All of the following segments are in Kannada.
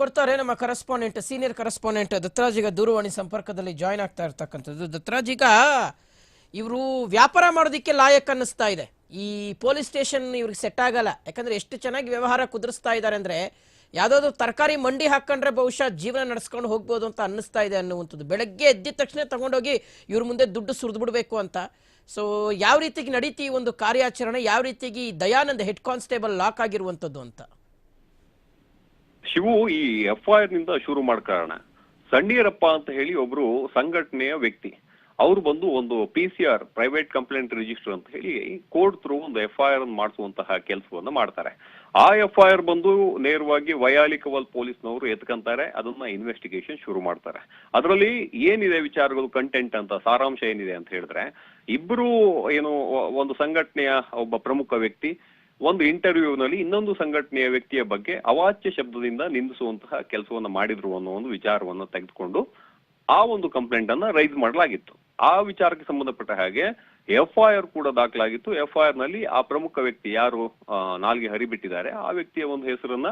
ಕೊಡ್ತಾರೆ ನಮ್ಮ ಕರೆಸ್ಪಾಂಡೆಂಟ್ ಸೀನಿಯರ್ ಕರೆಸ್ಪಾಂಡೆಂಟ್ ದತ್ತರಾಜ್. ಈಗ ದೂರವಾಣಿ ಸಂಪರ್ಕದಲ್ಲಿ ಜಾಯ್ನ್ ಆಗ್ತಾ ಇರ್ತಕ್ಕಂಥದ್ದು. ದತ್ತರಾಜ್, ಈಗ ಇವರು ವ್ಯಾಪಾರ ಮಾಡೋದಕ್ಕೆ ಲಾಯಕ್ ಅನ್ನಿಸ್ತಾ ಇದೆ. ಈ ಪೊಲೀಸ್ ಸ್ಟೇಷನ್ ಇವ್ರಿಗೆ ಸೆಟ್ ಆಗಲ್ಲ. ಯಾಕಂದ್ರೆ ಎಷ್ಟು ಚೆನ್ನಾಗಿ ವ್ಯವಹಾರ ಕುದುರಿಸ್ತಾ ಇದ್ದಾರೆ ಅಂದ್ರೆ ಯಾವುದಾದ್ರು ತರಕಾರಿ ಮಂಡಿ ಹಾಕೊಂಡ್ರೆ ಬಹುಶಃ ಜೀವನ ನಡೆಸ್ಕೊಂಡು ಹೋಗ್ಬೋದು ಅಂತ ಅನ್ನಿಸ್ತಾ ಇದೆ ಅನ್ನುವಂಥದ್ದು. ಬೆಳಗ್ಗೆ ಎದ್ದಿದ ತಕ್ಷಣ ತಗೊಂಡೋಗಿ ಇವ್ರ ಮುಂದೆ ದುಡ್ಡು ಸುರಿದು ಬಿಡಬೇಕು ಅಂತ. ಸೊ ಯಾವ ರೀತಿಗೆ ನಡೀತಿ ಒಂದು ಕಾರ್ಯಾಚರಣೆ? ಯಾವ ರೀತಿಗೆ ದಯಾನಂದ್ ಹೆಡ್ ಕಾನ್ಸ್ಟೇಬಲ್ ಲಾಕ್ ಆಗಿರುವಂಥದ್ದು ಅಂತ? ಶಿವು ಈ ಎಫ್ ಐ ಆರ್ನಿಂದ ಶುರು ಮಾಡ್ಕೊಳ್ಳೋಣ. ಸಣ್ಣೀರಪ್ಪ ಅಂತ ಹೇಳಿ ಒಬ್ರು ಸಂಘಟನೆಯ ವ್ಯಕ್ತಿ. ಅವ್ರು ಬಂದು ಒಂದು P C R private complaint register ಅಂತ ಹೇಳಿ ಕೋರ್ಟ್ ಥ್ರೂ ಒಂದು ಎಫ್ ಐ ಆರ್ ಮಾಡಿಸುವಂತಹ ಕೆಲಸವನ್ನ ಮಾಡ್ತಾರೆ. ಆ ಎಫ್ ಐ ಆರ್ ಬಂದು ನೇರವಾಗಿ ವಯಾಲಿಕವಲ್ ಪೊಲೀಸ್ನವರು ಎತ್ಕೊಂತಾರೆ, ಅದನ್ನ ಇನ್ವೆಸ್ಟಿಗೇಷನ್ ಶುರು ಮಾಡ್ತಾರೆ. ಅದರಲ್ಲಿ ಏನಿದೆ ವಿಚಾರಗಳು ಕಂಟೆಂಟ್ ಅಂತ, ಸಾರಾಂಶ ಏನಿದೆ ಅಂತ ಹೇಳಿದ್ರೆ, ಇಬ್ರು ಏನು, ಒಂದು ಸಂಘಟನೆಯ ಒಬ್ಬ ಪ್ರಮುಖ ವ್ಯಕ್ತಿ ಒಂದು ಇಂಟರ್ವ್ಯೂನಲ್ಲಿ ಇನ್ನೊಂದು ಸಂಘಟನೆಯ ವ್ಯಕ್ತಿಯ ಬಗ್ಗೆ ಅವಾಚ್ಯ ಶಬ್ದದಿಂದ ನಿಂದಿಸುವಂತಹ ಕೆಲಸವನ್ನ ಮಾಡಿದ್ರು ಅನ್ನೋ ಒಂದು ವಿಚಾರವನ್ನ ತೆಗೆದುಕೊಂಡು ಆ ಒಂದು ಕಂಪ್ಲೇಂಟ್ ಅನ್ನ ರೈಸ್ ಮಾಡಲಾಗಿತ್ತು. ಆ ವಿಚಾರಕ್ಕೆ ಸಂಬಂಧಪಟ್ಟ ಹಾಗೆ ಎಫ್ ಐ ಆರ್ ಕೂಡ ದಾಖಲಾಗಿತ್ತು. ಎಫ್ ಐ ಆರ್ನಲ್ಲಿ ಆ ಪ್ರಮುಖ ವ್ಯಕ್ತಿ ಯಾರು ನಾಲ್ಗೆ ಹರಿಬಿಟ್ಟಿದ್ದಾರೆ, ಆ ವ್ಯಕ್ತಿಯ ಒಂದು ಹೆಸರನ್ನ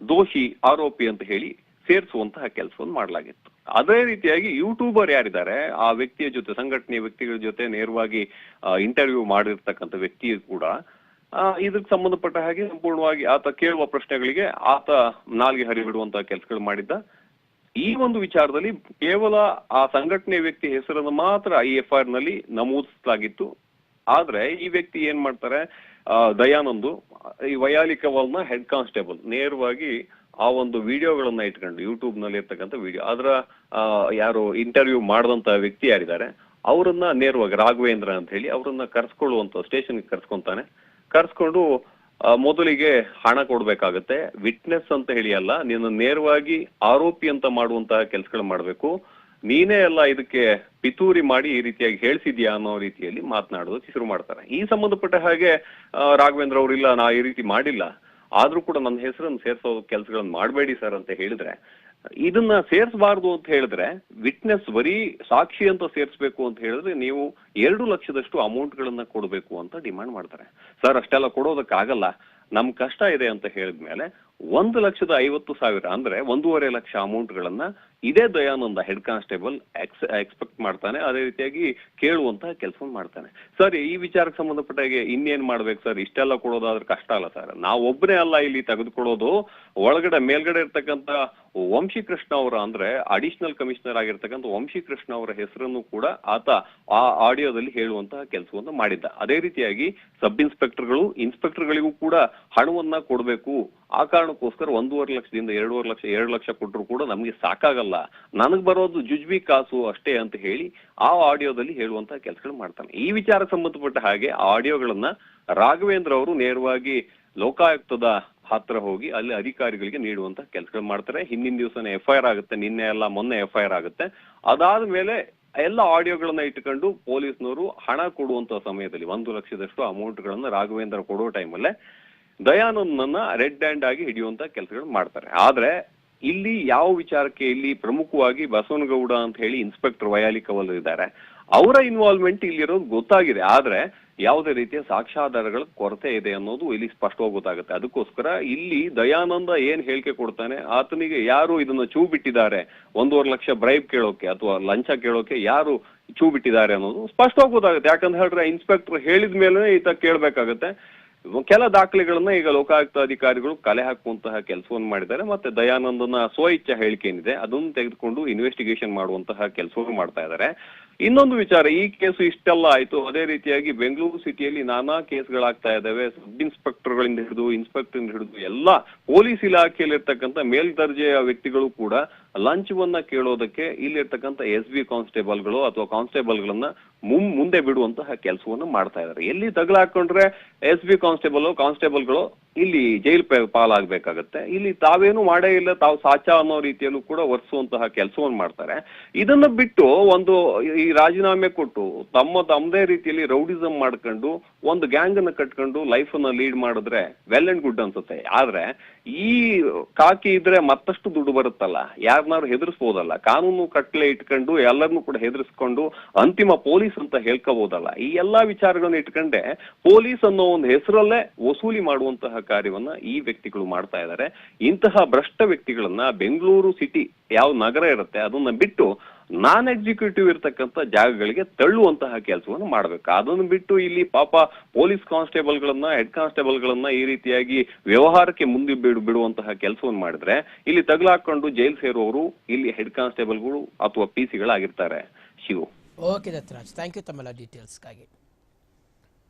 ದೋಷಿ ಆರೋಪಿ ಅಂತ ಹೇಳಿ ಸೇರಿಸುವಂತಹ ಕೆಲಸವನ್ನು ಮಾಡಲಾಗಿತ್ತು. ಅದೇ ರೀತಿಯಾಗಿ ಯೂಟ್ಯೂಬರ್ ಯಾರಿದ್ದಾರೆ, ಆ ವ್ಯಕ್ತಿಯ ಜೊತೆ, ಸಂಘಟನೆಯ ವ್ಯಕ್ತಿಗಳ ಜೊತೆ ನೇರವಾಗಿ ಇಂಟರ್ವ್ಯೂ ಮಾಡಿರ್ತಕ್ಕಂಥ ವ್ಯಕ್ತಿಯು ಕೂಡ ಇದಕ್ಕೆ ಸಂಬಂಧಪಟ್ಟ ಹಾಗೆ ಸಂಪೂರ್ಣವಾಗಿ ಆತ ಕೇಳುವ ಪ್ರಶ್ನೆಗಳಿಗೆ ಆತ ನಾಲ್ಗೆ ಹರಿಬಿಡುವಂತಹ ಕೆಲಸಗಳು ಮಾಡಿದ್ದ. ಈ ಒಂದು ವಿಚಾರದಲ್ಲಿ ಕೇವಲ ಆ ಸಂಘಟನೆ ವ್ಯಕ್ತಿ ಹೆಸರನ್ನು ಮಾತ್ರ ಐ ಎಫ್ ಆರ್ನಲ್ಲಿ ನಮೂದಿಸಲಾಗಿತ್ತು. ಆದ್ರೆ ಈ ವ್ಯಕ್ತಿ ಏನ್ ಮಾಡ್ತಾರೆ? ದಯಾನಂದು, ಈ ವಯಾಲಿಕವಲ್ನ ಹೆಡ್ ಕಾನ್ಸ್ಟೇಬಲ್, ನೇರವಾಗಿ ಆ ಒಂದು ವಿಡಿಯೋಗಳನ್ನ ಇಟ್ಕೊಂಡು ಯೂಟ್ಯೂಬ್ನಲ್ಲಿ ಇರ್ತಕ್ಕಂಥ ವಿಡಿಯೋ, ಅದರ ಯಾರು ಇಂಟರ್ವ್ಯೂ ಮಾಡಿದಂತ ವ್ಯಕ್ತಿ ಯಾರಿದ್ದಾರೆ, ಅವರನ್ನ ನೇರವಾಗಿ ರಾಘವೇಂದ್ರ ಅಂತ ಹೇಳಿ, ಅವರನ್ನ ಕರ್ಸ್ಕೊಳ್ಳುವಂತ, ಸ್ಟೇಷನ್ಗೆ ಕರ್ಸ್ಕೊಂತಾನೆ. ಕರ್ಸ್ಕೊಂಡು ಮೊದಲಿಗೆ ಹಣ ಕೊಡ್ಬೇಕಾಗತ್ತೆ. ವಿಟ್ನೆಸ್ ಅಂತ ಹೇಳಿ ಅಲ್ಲ ನೀನು ನೇರವಾಗಿ ಆರೋಪಿ ಅಂತ ಮಾಡುವಂತಹ ಕೆಲಸಗಳು ಮಾಡ್ಬೇಕು. ನೀನೇ ಎಲ್ಲ ಇದಕ್ಕೆ ಪಿತೂರಿ ಮಾಡಿ ಈ ರೀತಿಯಾಗಿ ಹೇಳ್ಸಿದ್ಯಾ ಅನ್ನೋ ರೀತಿಯಲ್ಲಿ ಮಾತನಾಡೋದಕ್ಕೆ ಶುರು ಮಾಡ್ತಾರೆ. ಈ ಸಂಬಂಧಪಟ್ಟ ಹಾಗೆ ರಾಘವೇಂದ್ರ ಅವರು ಇಲ್ಲ, ನಾ ಈ ರೀತಿ ಮಾಡಿಲ್ಲ. ಆದ್ರೂ ಕೂಡ ನನ್ನ ಹೆಸರನ್ನು ಸೇರ್ಸೋ ಕೆಲಸಗಳನ್ನ ಮಾಡಬೇಡಿ ಸರ್ ಅಂತ ಹೇಳಿದ್ರೆ ಇದನ್ನ ಸೇರ್ಸಬಾರ್ದು ಅಂತ ಹೇಳಿದ್ರೆ ವಿಟ್ನೆಸ್ ಬರೀ ಸಾಕ್ಷಿ ಅಂತ ಸೇರ್ಸ್ಬೇಕು ಅಂತ ಹೇಳಿದ್ರೆ ನೀವು ಎರಡು ಲಕ್ಷದಷ್ಟು ಅಮೌಂಟ್ ಗಳನ್ನ ಕೊಡಬೇಕು ಅಂತ ಡಿಮಾಂಡ್ ಮಾಡ್ತಾರೆ. ಸರ್, ಅಷ್ಟೆಲ್ಲ ಕೊಡೋದಕ್ಕಾಗಲ್ಲ. ನಮ್ ಕಷ್ಟ ಇದೆ ಅಂತ ಹೇಳಿದ್ಮೇಲೆ ಒಂದು ಲಕ್ಷದ ಐವತ್ತು ಸಾವಿರ ಅಂದ್ರೆ ಒಂದೂವರೆ ಲಕ್ಷ ಅಮೌಂಟ್ ಗಳನ್ನ ಇದೇ Dayananda head constable ex expect ಮಾಡ್ತಾನೆ, ಅದೇ ರೀತಿಯಾಗಿ ಕೇಳುವಂತಹ ಕೆಲಸ ಮಾಡ್ತಾನೆ. ಸರ್, ಈ ವಿಚಾರಕ್ಕೆ ಸಂಬಂಧಪಟ್ಟ ಹಾಗೆ ಇನ್ನೇನ್ ಮಾಡ್ಬೇಕು ಸರ್? ಇಷ್ಟೆಲ್ಲ ಕೊಡೋದಾದ್ರೆ ಕಷ್ಟ ಅಲ್ಲ ಸರ್. ನಾವು ಒಬ್ಬನೇ ಅಲ್ಲ ಇಲ್ಲಿ ತೆಗೆದುಕೊಳ್ಳೋದು. ಒಳಗಡೆ, ಮೇಲ್ಗಡೆ ಇರ್ತಕ್ಕಂತ ವಂಶಿ ಕೃಷ್ಣ ಅವರ ಅಂದ್ರೆ ಅಡಿಷನಲ್ ಕಮಿಷನರ್ ಆಗಿರ್ತಕ್ಕಂಥ ವಂಶಿ ಕೃಷ್ಣ ಅವರ ಹೆಸರನ್ನು ಕೂಡ ಆತ ಆ ಆಡಿಯೋದಲ್ಲಿ ಹೇಳುವಂತಹ ಕೆಲಸವನ್ನು ಮಾಡಿದ್ದ. ಅದೇ ರೀತಿಯಾಗಿ ಸಬ್ ಇನ್ಸ್ಪೆಕ್ಟರ್ಗಳು, ಇನ್ಸ್ಪೆಕ್ಟರ್ಗಳಿಗೂ ಕೂಡ ಹಣವನ್ನ ಕೊಡಬೇಕು. ಆ ಕಾರಣಕ್ಕೋಸ್ಕರ ಒಂದೂವರೆ ಲಕ್ಷದಿಂದ ಎರಡೂವರೆ ಲಕ್ಷ, ಎರಡು ಲಕ್ಷ ಕೊಟ್ಟರು ಕೂಡ ನಮಗೆ ಸಾಕಾಗಲ್ಲ. ನನಗೆ ಬರೋದು ಜುಜ್ಬಿ ಕಾಸು ಅಷ್ಟೇ ಅಂತ ಹೇಳಿ ಆ ಆಡಿಯೋದಲ್ಲಿ ಹೇಳುವಂತಹ ಕೆಲಸಗಳು ಮಾಡ್ತಾನೆ. ಈ ವಿಚಾರ ಸಂಬಂಧಪಟ್ಟ ಹಾಗೆ ಆ ಆಡಿಯೋಗಳನ್ನ ರಾಘವೇಂದ್ರ ಅವರು ನೇರವಾಗಿ ಲೋಕಾಯುಕ್ತದ ಹತ್ರ ಹೋಗಿ ಅಲ್ಲಿ ಅಧಿಕಾರಿಗಳಿಗೆ ನೀಡುವಂತ ಕೆಲಸಗಳು ಮಾಡ್ತಾರೆ. ಹಿಂದಿನ ದಿವಸನೇ ಎಫ್ ಐ ಆರ್ ಆಗುತ್ತೆ, ನಿನ್ನೆ ಎಲ್ಲ ಮೊನ್ನೆ ಎಫ್ ಐ ಆರ್ ಆಗುತ್ತೆ. ಅದಾದ ಮೇಲೆ ಎಲ್ಲ ಆಡಿಯೋಗಳನ್ನ ಇಟ್ಕೊಂಡು ಪೊಲೀಸ್ನವರು ಹಣ ಕೊಡುವಂತ ಸಮಯದಲ್ಲಿ ಒಂದು ಲಕ್ಷದಷ್ಟು ಅಮೌಂಟ್ ಗಳನ್ನ ರಾಘವೇಂದ್ರ ಕೊಡೋ ಟೈಮಲ್ಲೇ ದಯಾನಂದನ್ನ ರೆಡ್ ಹ್ಯಾಂಡ್ ಆಗಿ ಹಿಡಿಯುವಂತ ಕೆಲಸಗಳು ಮಾಡ್ತಾರೆ. ಆದ್ರೆ ಇಲ್ಲಿ ಯಾವ ವಿಚಾರಕ್ಕೆ ಇಲ್ಲಿ ಪ್ರಮುಖವಾಗಿ ಬಸವನಗೌಡ ಅಂತ ಹೇಳಿ ಇನ್ಸ್ಪೆಕ್ಟರ್ ವಯಾಲಿ ಕವಲ್ ಇದ್ದಾರೆ, ಅವರ ಇನ್ವಾಲ್ವ್ಮೆಂಟ್ ಇಲ್ಲಿರೋದು ಗೊತ್ತಾಗಿದೆ. ಆದ್ರೆ ಯಾವುದೇ ರೀತಿಯ ಸಾಕ್ಷ್ಯಾಧಾರಗಳ ಕೊರತೆ ಇದೆ ಅನ್ನೋದು ಇಲ್ಲಿ ಸ್ಪಷ್ಟವಾಗಿ ಗೊತ್ತಾಗುತ್ತೆ. ಅದಕ್ಕೋಸ್ಕರ ಇಲ್ಲಿ ದಯಾನಂದ ಏನ್ ಹೇಳಿಕೆ ಕೊಡ್ತಾನೆ, ಆತನಿಗೆ ಯಾರು ಇದನ್ನ ಚೂ ಬಿಟ್ಟಿದ್ದಾರೆ, ಒಂದೂವರೆ ಲಕ್ಷ ಬ್ರೈಬ್ ಕೇಳೋಕೆ ಅಥವಾ ಲಂಚ ಕೇಳೋಕೆ ಯಾರು ಚೂ ಬಿಟ್ಟಿದ್ದಾರೆ ಅನ್ನೋದು ಸ್ಪಷ್ಟವಾಗಿ ಗೊತ್ತಾಗುತ್ತೆ. ಯಾಕಂತ ಹೇಳಿದ್ರೆ ಇನ್ಸ್ಪೆಕ್ಟರ್ ಹೇಳಿದ ಮೇಲೆ ಈತ ಕೇಳ್ಬೇಕಾಗತ್ತೆ. ಕೆಲ ದಾಖಲೆಗಳನ್ನ ಈಗ ಲೋಕಾಯುಕ್ತ ಅಧಿಕಾರಿಗಳು ಕಲೆ ಹಾಕುವಂತಹ ಕೆಲಸವನ್ನು ಮಾಡಿದ್ದಾರೆ. ಮತ್ತೆ ದಯಾನಂದನ ಸ್ವಇಚ್ಛಾ ಹೇಳಿಕೆ ಏನಿದೆ ಅದನ್ನು ತೆಗೆದುಕೊಂಡು ಇನ್ವೆಸ್ಟಿಗೇಷನ್ ಮಾಡುವಂತಹ ಕೆಲಸವನ್ನು ಮಾಡ್ತಾ ಇದ್ದಾರೆ. ಇನ್ನೊಂದು ವಿಚಾರ, ಈ ಕೇಸು ಇಷ್ಟೆಲ್ಲ ಆಯ್ತು. ಅದೇ ರೀತಿಯಾಗಿ ಬೆಂಗಳೂರು ಸಿಟಿಯಲ್ಲಿ ನಾನಾ ಕೇಸ್ಗಳಾಗ್ತಾ ಇದ್ದಾವೆ. ಸಬ್ ಇನ್ಸ್ಪೆಕ್ಟರ್ಗಳಿಂದ ಹಿಡಿದು ಇನ್ಸ್ಪೆಕ್ಟರ್ ಹಿಡಿದು ಎಲ್ಲ ಪೊಲೀಸ್ ಇಲಾಖೆಯಲ್ಲಿರ್ತಕ್ಕಂಥ ಮೇಲ್ದರ್ಜೆಯ ವ್ಯಕ್ತಿಗಳು ಕೂಡ ಲಂಚವನ್ನ ಕೇಳೋದಕ್ಕೆ ಇಲ್ಲಿರ್ತಕ್ಕಂಥ ಎಸ್ ಬಿ ಕಾನ್ಸ್ಟೇಬಲ್ಗಳು ಅಥವಾ ಕಾನ್ಸ್ಟೇಬಲ್ಗಳನ್ನ ಮುಂ, ಮುಂದೆ ಬಿಡುವಂತಹ ಕೆಲಸವನ್ನು ಮಾಡ್ತಾ ಇದ್ದಾರೆ. ಎಲ್ಲಿ ತಗಲಾಕೊಂಡ್ರೆ ಎಸ್ ಬಿ ಕಾನ್ಸ್ಟೇಬಲ್ ಕಾನ್ಸ್ಟೇಬಲ್ಗಳು ಇಲ್ಲಿ ಜೈಲ್ ಪಾಲಾಗಬೇಕಾಗತ್ತೆ. ಇಲ್ಲಿ ತಾವೇನು ಮಾಡೇ ಇಲ್ಲ, ತಾವು ಸಾಚ ಅನ್ನೋ ರೀತಿಯಲ್ಲೂ ಕೂಡ ಒರೆಸುವಂತಹ ಕೆಲಸವನ್ನು ಮಾಡ್ತಾರೆ. ಇದನ್ನ ಬಿಟ್ಟು ಒಂದು ಈ ರಾಜೀನಾಮೆ ಕೊಟ್ಟು ತಮ್ಮ ತಮ್ಮದೇ ರೀತಿಯಲ್ಲಿ ರೌಡಿಸಮ್ ಮಾಡ್ಕೊಂಡು ಒಂದು ಗ್ಯಾಂಗ್ ಅನ್ನ ಕಟ್ಕೊಂಡು ಲೈಫ್ ಅನ್ನ ಲೀಡ್ ಮಾಡಿದ್ರೆ ವೆಲ್ ಅಂಡ್ ಗುಡ್ ಅನ್ಸುತ್ತೆ. ಆದ್ರೆ ಈ ಕಾಕಿ ಇದ್ರೆ ಮತ್ತಷ್ಟು ದುಡ್ಡು ಬರುತ್ತಲ್ಲ. ಯಾರನ್ನಾರು ಹೆದರ್ಸ್ಬೋದಲ್ಲ. ಕಾನೂನು ಕಟ್ಲೆ ಇಟ್ಕೊಂಡು ಎಲ್ಲರನ್ನೂ ಕೂಡ ಹೆದರ್ಸ್ಕೊಂಡು ಅಂತಿಮ ಪೊಲೀಸ್ ಅಂತ ಹೇಳ್ಕೋಬಹುದಲ್ಲ ಈ ಎಲ್ಲಾ ವಿಚಾರಗಳನ್ನ ಇಟ್ಕೊಂಡೆ ಪೊಲೀಸ್ ಅನ್ನೋ ಒಂದು ಹೆಸರಲ್ಲೇ ವಸೂಲಿ ಮಾಡುವಂತಹ ಕಾರ್ಯವನ್ನ ಈ ವ್ಯಕ್ತಿಗಳು ಮಾಡ್ತಾ ಇದ್ದಾರೆ. ಇಂತಹ ಭ್ರಷ್ಟ ವ್ಯಕ್ತಿಗಳನ್ನ ಬೆಂಗಳೂರು ಸಿಟಿ ಯಾವ ನಗರ ಇರುತ್ತೆ, ಅದನ್ನ ಬಿಟ್ಟು ನಾನ್ ಎಕ್ಸಿಕ್ಯೂಟಿವ್ ಇರತಕ್ಕಂತ ಜಾಗಗಳಿಗೆ ತಳ್ಳುವಂತಹ ಕೆಲಸವನ್ನು ಮಾಡ್ಬೇಕು. ಅದನ್ನು ಬಿಟ್ಟು ಇಲ್ಲಿ ಪಾಪ ಪೊಲೀಸ್ ಕಾನ್ಸ್ಟೇಬಲ್ಗಳನ್ನ, ಹೆಡ್ ಕಾನ್ಸ್ಟೇಬಲ್ಗಳನ್ನ ಈ ರೀತಿಯಾಗಿ ವ್ಯವಹಾರಕ್ಕೆ ಮುಂದೆ ಬಿಡು, ಬಿಡುವಂತಹ ಕೆಲಸವನ್ನು ಮಾಡಿದ್ರೆ ಇಲ್ಲಿ ತಗಲಾಕೊಂಡು ಜೈಲ್ ಸೇರುವವರು ಇಲ್ಲಿ ಹೆಡ್ ಕಾನ್ಸ್ಟೇಬಲ್ಗಳು ಅಥವಾ P ಸಿಗಳಾಗಿರ್ತಾರೆ. Shivu. Okay Dattaraj thank you ತಮ್ಮೆಲ್ಲ ಡೀಟೇಲ್ಸ್ಗಾಗಿ